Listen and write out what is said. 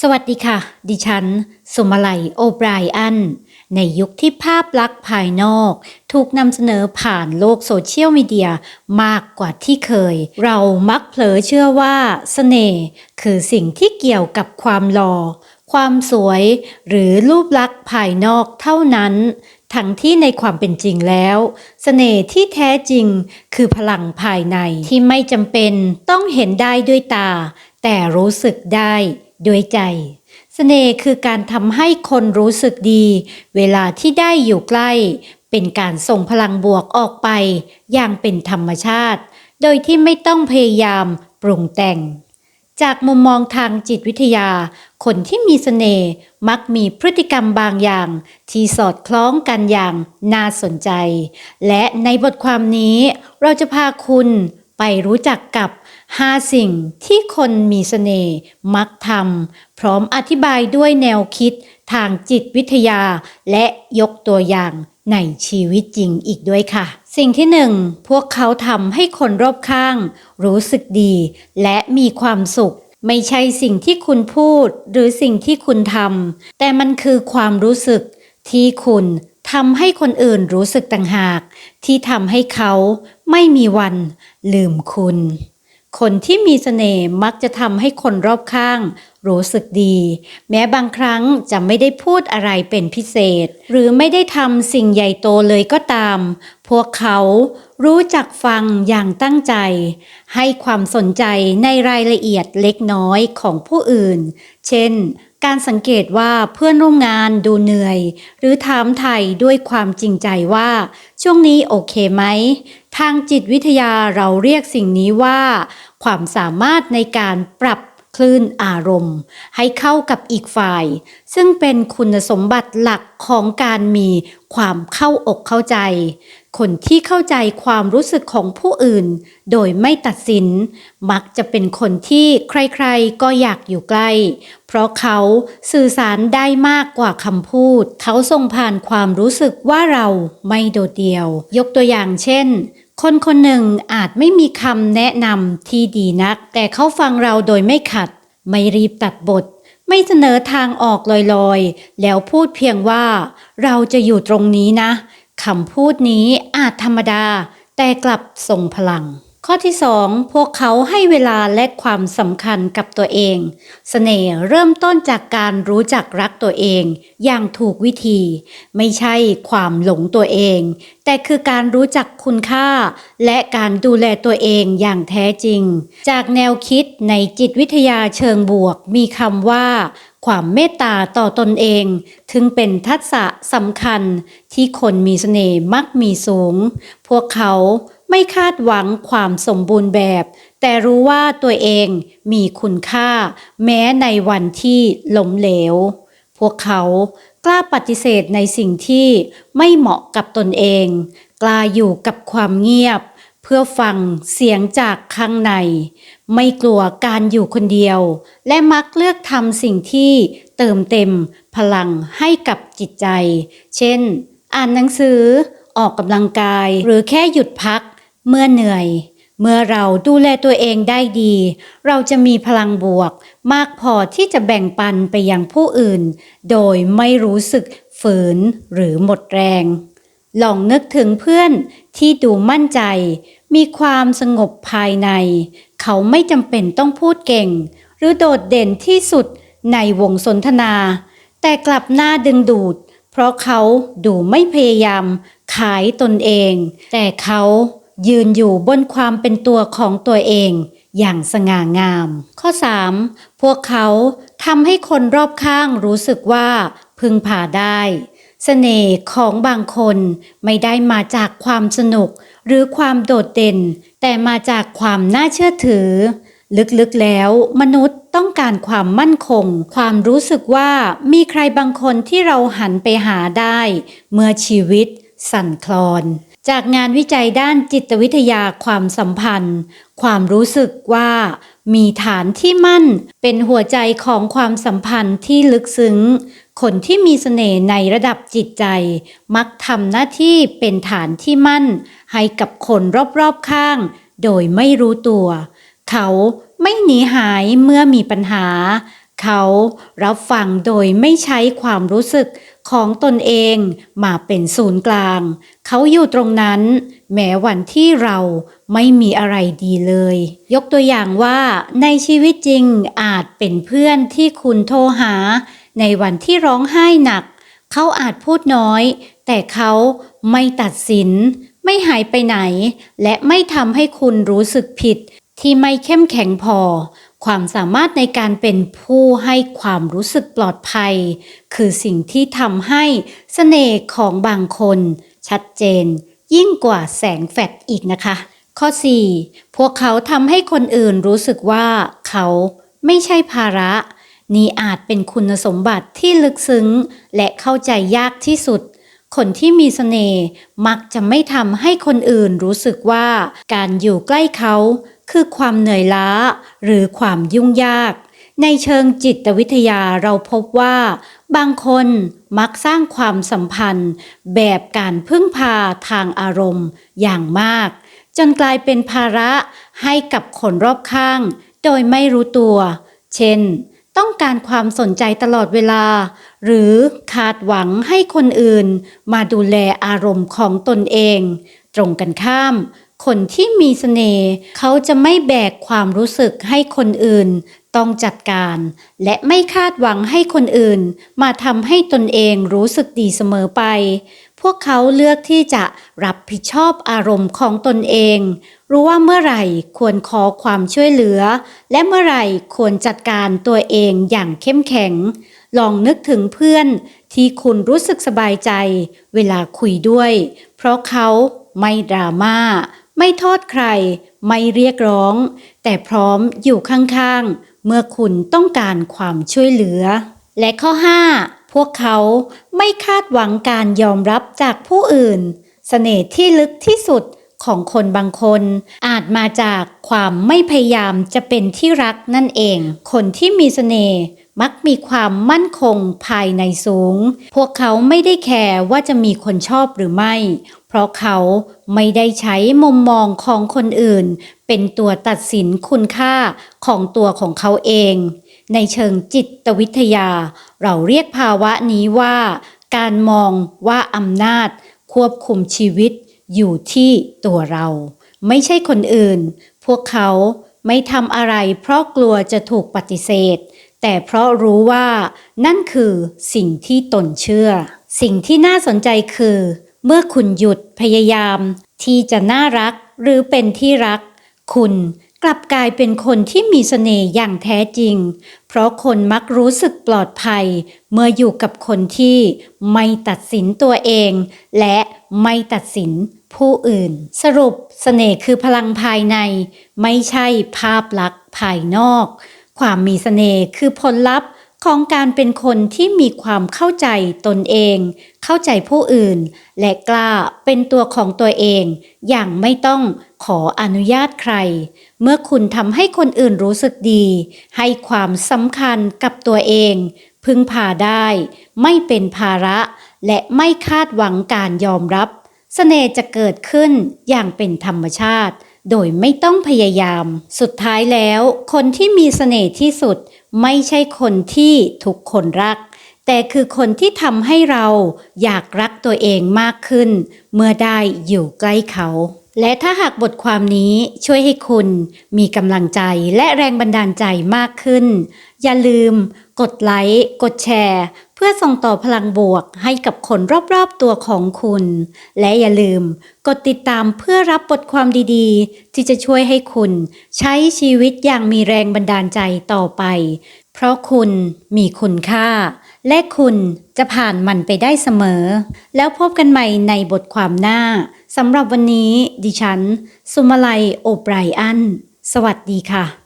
สวัสดีค่ะ ดิฉัน สุมาลัยโอไบรอัน ในยุคที่ภาพลักษณ์ภายนอก ถูกนำเสนอผ่านโลกโซเชียลมีเดียมากกว่าที่เคย เรามักเผลอเชื่อว่าสเสน่ห์คือสิ่งที่เกี่ยวกับความหลอ่อความสวย หรือรูปลักษณ์ภายนอกเท่านั้น ทั้งที่ในความเป็นจริงแล้วเสน่ห์ที่แท้จริงคือพลังภายในที่ไม่จำเป็นต้องเห็นได้ด้วยตา แต่รู้สึกได้ ด้วยใจเสน่ห์คือการทำให้คนรู้สึกดี เวลาที่ได้อยู่ใกล้ เป็นการส่งพลังบวกออกไป อย่างเป็นธรรมชาติ โดยที่ไม่ต้องพยายามปรุงแต่ง จากมุมมองทางจิตวิทยา คนที่มีเสน่ห์มักมีพฤติกรรมบางอย่าง ที่สอดคล้องกันอย่างน่าสนใจ และในบทความนี้เราจะพาคุณไปรู้จักกับ 5สิ่งที่คนมีเสน่ห์มักทำพร้อมอธิบายด้วยแนวคิดทางจิตวิทยา และยกตัวอย่างในชีวิตจริงอีกด้วยค่ะ สิ่งที่หนึ่งพวกเขาทำให้คนรอบข้าง รู้สึกดี และมีความสุข ไม่ใช่สิ่งที่คุณพูด หรือสิ่งที่คุณทำแต่มันคือความรู้สึกที่คุณทำให้คนอื่นรู้สึกต่างหาก ที่ทำให้เขาไม่มีวันลืมคุณ คนที่มีเสน่ห์มักจะทำให้คนรอบข้าง รู้สึกดี แม้บางครั้งจะไม่ได้พูดอะไรเป็นพิเศษ หรือไม่ได้ทำสิ่งใหญ่โตเลยก็ตาม พวกเขารู้จักฟังอย่างตั้งใจ ให้ความสนใจในรายละเอียดเล็กน้อยของผู้อื่น เช่น การสังเกตว่าเพื่อนร่วมงานดูเหนื่อย หรือถามไทยด้วยความจริงใจว่า ช่วงนี้โอเคไหม ทางจิตวิทยาเราเรียกสิ่งนี้ว่า ความสามารถในการปรับ คลื่นอารมณ์ ให้เข้ากับอีกฝ่าย ซึ่งเป็นคุณสมบัติหลักของการมีความเข้าอกเข้าใจ คนที่เข้าใจความรู้สึกของผู้อื่น โดยไม่ตัดสิน มักจะเป็นคนที่ใครๆก็อยากอยู่ใกล้ เพราะเขาสื่อสารได้มากกว่าคำพูด เขาส่งผ่านความรู้สึกว่าเราไม่โดดเดี่ยว ยกตัวอย่างเช่น คนคนหนึ่งอาจไม่มีคำแนะนำที่ดีนัก แต่เขาฟังเราโดยไม่ขัด ไม่รีบตัดบท ไม่เสนอทางออกลอยๆ แล้วพูดเพียงว่า เราจะอยู่ตรงนี้นะคำพูดนี้อาจธรรมดา แต่กลับทรงพลัง ข้อที่สองพวกเขาให้เวลาและความสำคัญกับตัวเองเสน่ห์เริ่มต้นจากการรู้จักรักตัวเอง อย่างถูกวิธี ไม่ใช่ความหลงตัวเอง แต่คือการรู้จักคุณค่า และการดูแลตัวเองอย่างแท้จริง จากแนวคิดในจิตวิทยาเชิงบวก มีคำว่า ความเมตตาต่อตนเอง ถึงเป็นทักษะสำคัญที่คนมีเสน่ห์มักมีสูง พวกเขา ไม่คาดหวังความสมบูรณ์แบบ แต่รู้ว่าตัวเองมีคุณค่า แม้ในวันที่ล้มเหลว พวกเขากล้าปฏิเสธในสิ่งที่ไม่เหมาะกับตนเอง กล้าอยู่กับความเงียบ เพื่อฟังเสียงจากข้างใน ไม่กลัวการอยู่คนเดียว และมักเลือกทำสิ่งที่เติมเต็มพลังให้กับจิตใจ เช่น อ่านหนังสือออกกำลังกายหรือแค่หยุดพัก เมื่อเหนื่อย เมื่อเราดูแลตัวเองได้ดี เราจะมีพลังบวก มากพอที่จะแบ่งปันไปยังผู้อื่น โดยไม่รู้สึกฝืนหรือหมดแรง ลองนึกถึงเพื่อนที่ดูมั่นใจ มีความสงบภายใน เขาไม่จำเป็นต้องพูดเก่ง หรือโดดเด่นที่สุดในวงสนทนา แต่กลับหน้าดึงดูด เพราะเขาดูไม่พยายามขายตนเอง แต่เขา ยืนอยู่บนความเป็นตัวของตัวเองอย่างสง่างาม ข้อ 3. พวกเขาทำให้คนรอบข้างรู้สึกว่าพึงพาได้เสน่ห์ของบางคนไม่ได้มาจากความสนุกหรือความโดดเด่น แต่มาจากความน่าเชื่อถือ ลึกๆแล้วมนุษย์ต้องการความมั่นคง ความรู้สึกว่ามีใครบางคนที่เราหันไปหาได้ เมื่อชีวิตสั่นคลอน จากงานวิจัยด้านจิตวิทยาความสัมพันธ์ ความรู้สึกว่ามีฐานที่มั่นเป็นหัวใจของความสัมพันธ์ที่ลึกซึ้ง คนที่มีเสน่ห์ในระดับจิตใจ มักทำหน้าที่เป็นฐานที่มั่น ให้กับคนรอบๆข้าง โดยไม่รู้ตัว เขาไม่หนีหายเมื่อมีปัญหา เขเขารับฟังโดยไม่ใช้ความรู้สึกของตนเองมาเป็นศูนย์กลาง เขาอยู่ตรงนั้น แม้วันที่เราไม่มีอะไรดีเลย ยกตัวอย่างว่าในชีวิตจริงอาจเป็นเพื่อนที่คุณโทรหา ในวันที่ร้องไห้หนัก เขาอาจพูดน้อย แต่เขาไม่ตัดสิน ไม่หายไปไหน และไม่ทำให้คุณรู้สึกผิดที่ไม่เข้มแข็งพอ ความสามารถในการเป็นผู้ให้ความรู้สึกปลอดภัย คือสิ่งที่ทำให้เสน่ห์ของบางคน ชัดเจน ยิ่งกว่าแสงแฟลชอีกนะคะ ข้อ 4 พวกเขาทำให้คนอื่นรู้สึกว่าเขาไม่ใช่ภาระ นี่อาจเป็นคุณสมบัติที่ลึกซึ้ง และเข้าใจยากที่สุด คนที่มีเสน่ห์มักจะไม่ทำให้คนอื่นรู้สึกว่าการอยู่ใกล้เขา คือความเหนื่อยล้าหรือความยุ่งยาก ในเชิงจิตวิทยาเราพบว่า บางคนมักสร้างความสัมพันธ์ แบบการพึ่งพาทางอารมณ์อย่างมาก จนกลายเป็นภาระให้กับคนรอบข้าง โดยไม่รู้ตัว เช่น ต้องการความสนใจตลอดเวลา หรือคาดหวังให้คนอื่น มาดูแลอารมณ์ของตนเอง ตรงกันข้าม คนที่มีเสน่ห์เขาจะไม่แบกความรู้สึกให้คนอื่น ต้องจัดการ และไม่คาดหวังให้คนอื่น มาทำให้ตนเองรู้สึกดีเสมอไป พวกเขาเลือกที่จะรับผิดชอบอารมณ์ของตนเอง รู้ว่าเมื่อไหร่ควรขอความช่วยเหลือ และเมื่อไหร่ควรจัดการตัวเองอย่างเข้มแข็ง ลองนึกถึงเพื่อนที่คุณรู้สึกสบายใจ เวลาคุยด้วย เพราะเขาไม่ดราม่า ไม่โทษใคร ไม่เรียกร้อง แต่พร้อมอยู่ข้างๆ เมื่อคุณต้องการความช่วยเหลือ และข้อ 5 พวกเขาไม่คาดหวังการยอมรับจากผู้อื่นเสน่ห์ที่ลึกที่สุดของคนบางคน อาจมาจากความไม่พยายามจะเป็นที่รักนั่นเอง คนที่มีเสน่ห์มักมีความมั่นคงภายในสูง พวกเขาไม่ได้แคร์ว่าจะมีคนชอบหรือไม่ ราะเขาไม่ได้ใช้มุมมองของคนอื่น เป็นตัวตัดสินคุณค่าของตัวของเขาเอง ในเชิงจิตวิทยา เราเรียกภาวะนี้ว่า การมองว่าอำนาจ ควบคุมชีวิตอยู่ที่ตัวเรา ไม่ใช่คนอื่น พวกเขาไม่ทำอะไรเพราะกลัวจะถูกปฏิเสธ แต่เพราะรู้ว่านั่นคือสิ่งที่ตนเชื่อ สิ่งที่น่าสนใจคือ เมื่อคุณหยุดพยายาม ที่จะน่ารักหรือเป็นที่รัก คุณกลับกลายเป็นคนที่มีเสน่ห์อย่างแท้จริง เพราะคนมักรู้สึกปลอดภัย เมื่ออยู่กับคนที่ไม่ตัดสินตัวเอง และไม่ตัดสินผู้อื่น สรุปเสน่ห์คือพลังภายใน ไม่ใช่ภาพลักษณ์ภายนอก ความมีเสน่ห์คือผลลัพธ์ ของการเป็นคนที่มีความเข้าใจตนเอง เข้าใจผู้อื่น และกล้าเป็นตัวของตัวเอง อย่างไม่ต้องขออนุญาตใคร เมื่อคุณทำให้คนอื่นรู้สึกดี ให้ความสำคัญกับตัวเอง พึ่งพาได้ ไม่เป็นภาระ และไม่คาดหวังการยอมรับเสน่ห์จะเกิดขึ้นอย่างเป็นธรรมชาติ โดยไม่ต้องพยายาม สุดท้ายแล้ว คนที่มีเสน่ห์ที่สุด ไม่ใช่คนที่ทุกคนรัก แต่คือคนที่ทำให้เราอยากรักตัวเองมากขึ้น เมื่อได้อยู่ใกล้เขา และถ้าหากบทความนี้ช่วยให้คุณมีกำลังใจและแรงบันดาลใจมากขึ้น อย่าลืม กดไลค์ กดแชร์ เพื่อส่งต่อพลังบวกให้กับคนรอบๆตัวของคุณ และอย่าลืม กดติดตามเพื่อรับบทความดีๆ ที่จะช่วยให้คุณ ใช้ชีวิตอย่างมีแรงบันดาลใจต่อไป เพราะคุณมีคุณค่า และคุณจะผ่านมันไปได้เสมอ แล้วพบกันใหม่ในบทความหน้าสำหรับวันนี้ ดิฉัน สุมาลัย โอไบรอัน สวัสดีค่ะ